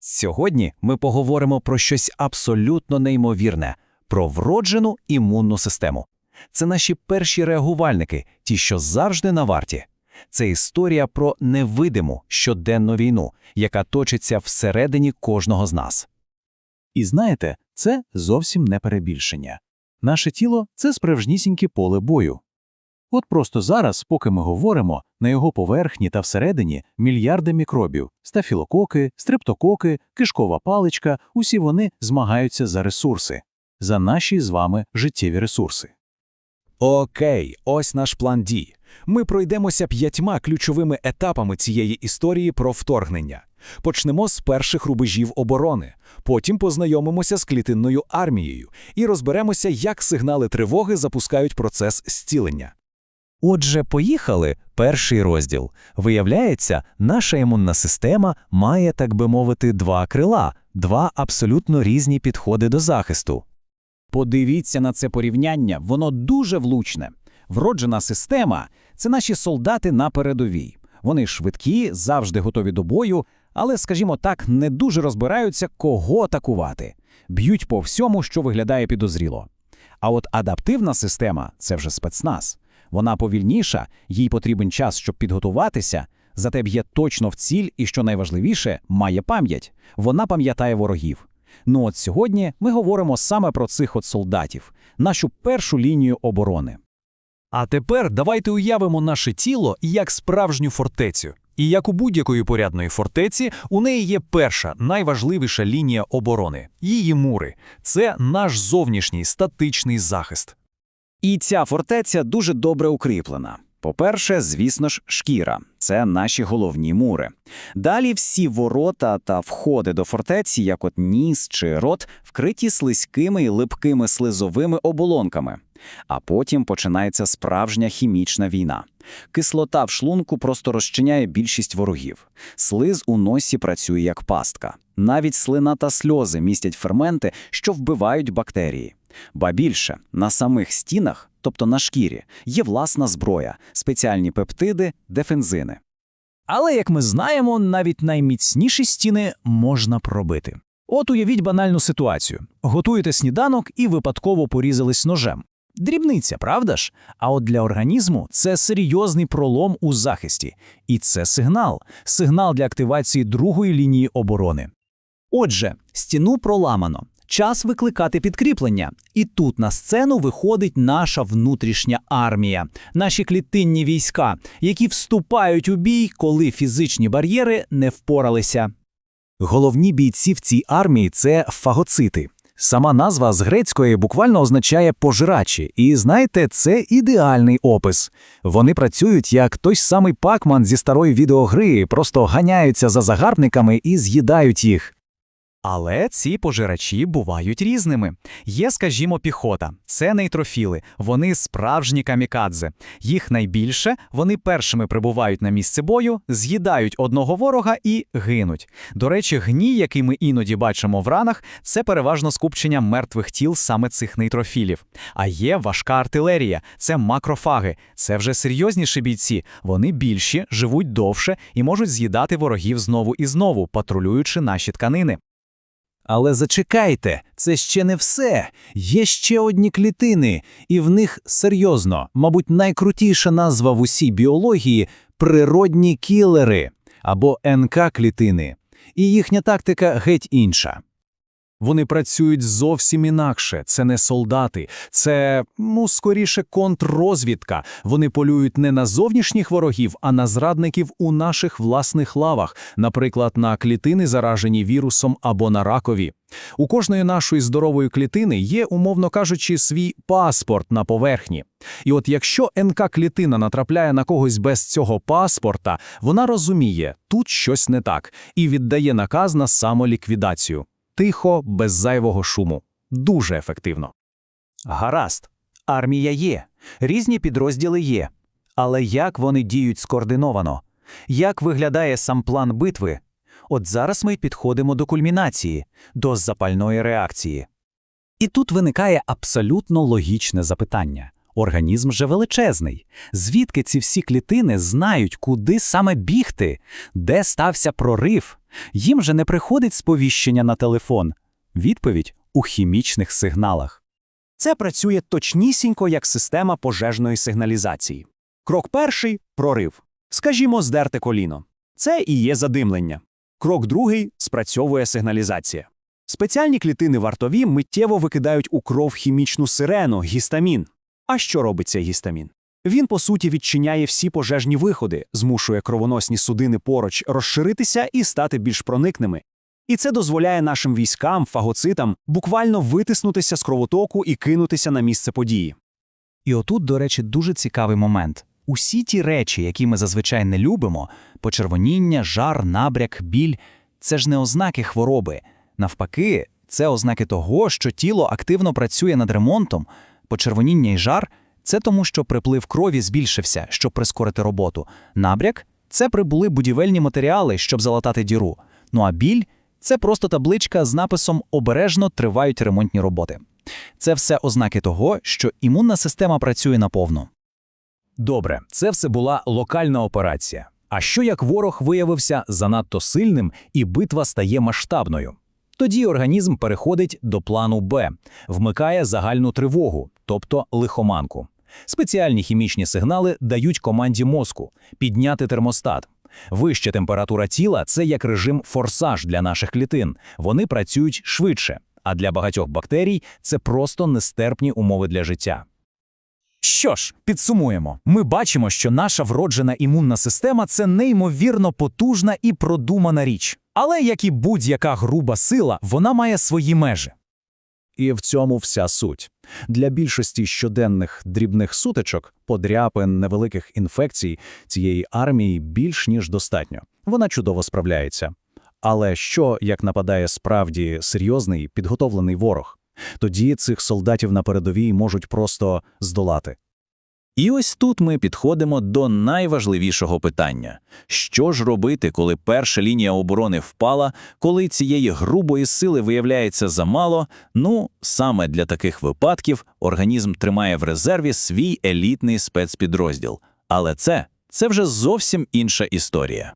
Сьогодні ми поговоримо про щось абсолютно неймовірне про вроджену імунну систему. Це наші перші реагувальники, ті, що завжди на варті. Це історія про невидиму щоденну війну, яка точиться всередині кожного з нас. І знаєте, це зовсім не перебільшення. Наше тіло це справжнісіньке поле бою. От просто зараз, поки ми говоримо, на його поверхні та всередині мільярди мікробів, стафілококи, стрептококи, кишкова паличка, усі вони змагаються за ресурси, за наші з вами життєві ресурси. Окей, ось наш план дій. Ми пройдемося п'ятьма ключовими етапами цієї історії про вторгнення. Почнемо з перших рубежів оборони, потім познайомимося з клітинною армією і розберемося, як сигнали тривоги запускають процес зцілення. Отже, поїхали. Перший розділ. Виявляється, наша імунна система має, так би мовити, два крила, два абсолютно різні підходи до захисту. Подивіться на це порівняння, воно дуже влучне. Вроджена система це наші солдати на передовій. Вони швидкі, завжди готові до бою, але, скажімо так, не дуже розбираються, кого атакувати. Б'ють по всьому, що виглядає підозріло. А от адаптивна система це вже спецназ. Вона повільніша, їй потрібен час, щоб підготуватися, зате б'є точно в ціль і, що найважливіше, має пам'ять. Вона пам'ятає ворогів. Ну от сьогодні ми говоримо саме про цих от солдатів, нашу першу лінію оборони. А тепер давайте уявимо наше тіло як справжню фортецю. І як у будь-якої порядної фортеці, у неї є перша, найважливіша лінія оборони її мури. Це наш зовнішній статичний захист. І ця фортеця дуже добре укріплена. По-перше, звісно ж, шкіра це наші головні мури. Далі всі ворота та входи до фортеці, як от ніс чи рот, вкриті слизькими і липкими слизовими оболонками. А потім починається справжня хімічна війна. Кислота в шлунку просто розчиняє більшість ворогів. Слиз у носі працює як пастка. Навіть слина та сльози містять ферменти, що вбивають бактерії. Ба більше, на самих стінах, тобто на шкірі, є власна зброя, спеціальні пептиди, дефензини. Але, як ми знаємо, навіть найміцніші стіни можна пробити. От уявіть банальну ситуацію: готуєте сніданок і випадково порізались ножем. Дрібниця, правда ж? А от для організму це серйозний пролом у захисті. І це сигнал сигнал для активації другої лінії оборони. Отже, стіну проламано. Час викликати підкріплення. І тут на сцену виходить наша внутрішня армія, наші клітинні війська, які вступають у бій, коли фізичні бар'єри не впоралися. Головні бійці в цій армії це фагоцити. Сама назва з грецької буквально означає пожирачі, і знаєте, це ідеальний опис. Вони працюють як той самий пакман зі старої відеогри, просто ганяються за загарбниками і з'їдають їх. Але ці пожирачі бувають різними. Є, скажімо, піхота, це нейтрофіли, вони справжні камікадзе. Їх найбільше, вони першими прибувають на місце бою, з'їдають одного ворога і гинуть. До речі, гній, який ми іноді бачимо в ранах, це переважно скупчення мертвих тіл саме цих нейтрофілів. А є важка артилерія, це макрофаги, це вже серйозніші бійці. Вони більші, живуть довше і можуть з'їдати ворогів знову і знову, патрулюючи наші тканини. Але зачекайте, це ще не все. Є ще одні клітини, і в них серйозно, мабуть, найкрутіша назва в усій біології природні кілери або НК-клітини. І їхня тактика геть інша. Вони працюють зовсім інакше. Це не солдати, це, ну, скоріше, контррозвідка. Вони полюють не на зовнішніх ворогів, а на зрадників у наших власних лавах, наприклад, на клітини, заражені вірусом або на ракові. У кожної нашої здорової клітини є, умовно кажучи, свій паспорт на поверхні. І от якщо НК-клітина натрапляє на когось без цього паспорта, вона розуміє, тут щось не так, і віддає наказ на самоліквідацію. Тихо, без зайвого шуму. Дуже ефективно. Гаразд. Армія є, різні підрозділи є. Але як вони діють скоординовано? Як виглядає сам план битви? От зараз ми підходимо до кульмінації, до запальної реакції. І тут виникає абсолютно логічне запитання. Організм же величезний. Звідки ці всі клітини знають, куди саме бігти, де стався прорив? Їм же не приходить сповіщення на телефон. Відповідь у хімічних сигналах. Це працює точнісінько як система пожежної сигналізації. Крок перший прорив. Скажімо, здерте коліно. Це і є задимлення. Крок другий спрацьовує сигналізація. Спеціальні клітини вартові миттєво викидають у кров хімічну сирену гістамін. А що робить цей гістамін? Він, по суті, відчиняє всі пожежні виходи, змушує кровоносні судини поруч розширитися і стати більш проникними. І це дозволяє нашим військам, фагоцитам, буквально витиснутися з кровотоку і кинутися на місце події. І отут, до речі, дуже цікавий момент. Усі ті речі, які ми зазвичай не любимо почервоніння, жар, набряк, біль це ж не ознаки хвороби. Навпаки, це ознаки того, що тіло активно працює над ремонтом. Почервоніння і жар це тому, що приплив крові збільшився, щоб прискорити роботу. Набряк це прибули будівельні матеріали, щоб залатати діру. Ну а біль це просто табличка з написом Обережно тривають ремонтні роботи. Це все ознаки того, що імунна система працює наповну. Добре, це все була локальна операція. А що як ворог виявився занадто сильним і битва стає масштабною? Тоді організм переходить до плану Б, вмикає загальну тривогу, тобто лихоманку. Спеціальні хімічні сигнали дають команді мозку підняти термостат. Вища температура тіла це як режим форсаж для наших клітин. Вони працюють швидше, а для багатьох бактерій це просто нестерпні умови для життя. Що ж, підсумуємо. Ми бачимо, що наша вроджена імунна система це неймовірно потужна і продумана річ. Але як і будь-яка груба сила, вона має свої межі. І в цьому вся суть. Для більшості щоденних дрібних сутичок, подряпин, невеликих інфекцій цієї армії більш ніж достатньо. Вона чудово справляється. Але що, як нападає справді серйозний підготовлений ворог? Тоді цих солдатів на передовій можуть просто здолати. І ось тут ми підходимо до найважливішого питання: що ж робити, коли перша лінія оборони впала, коли цієї грубої сили виявляється замало? Ну, саме для таких випадків організм тримає в резерві свій елітний спецпідрозділ. Але це, це вже зовсім інша історія.